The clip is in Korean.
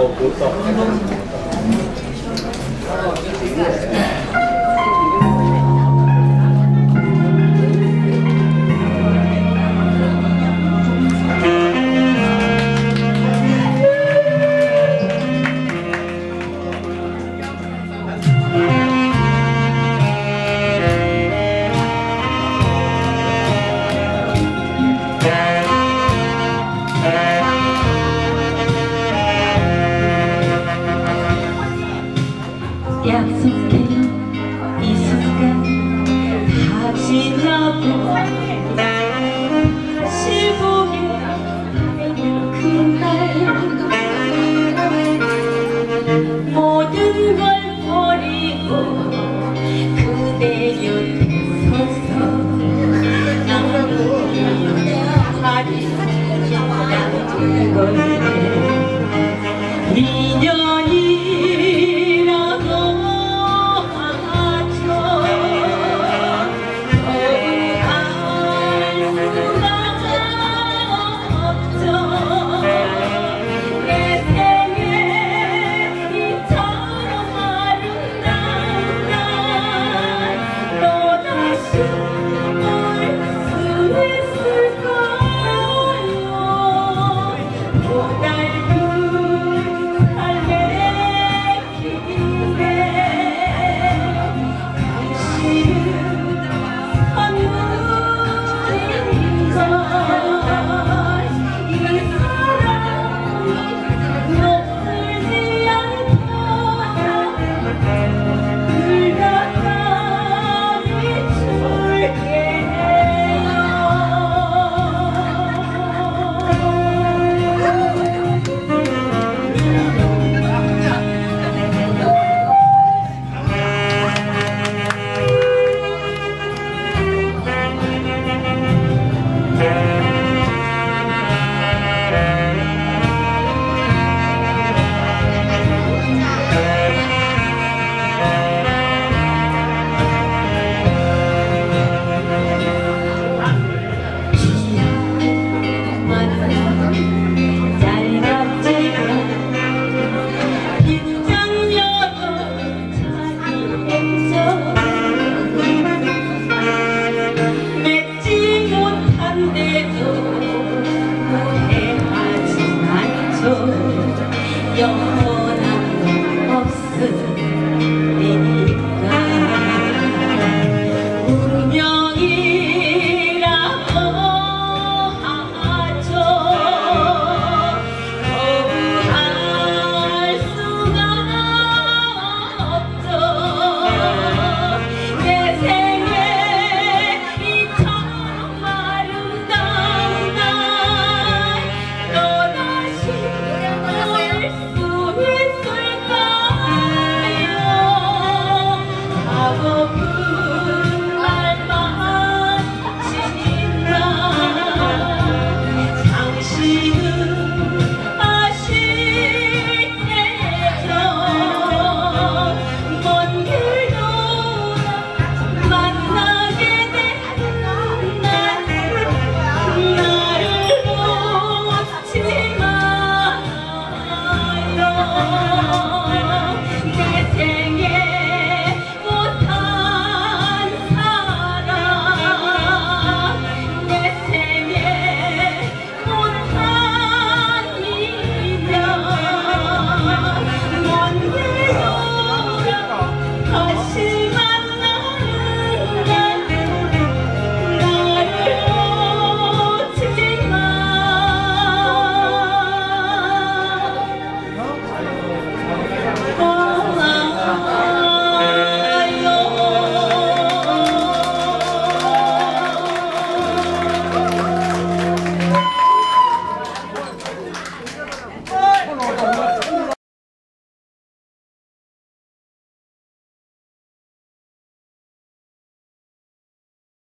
어, 그렇다. 약속해요. 이 순간 다시 나보고 실복이 그날 모든 걸 버리고 그대 곁에 서서 나는 미련 house.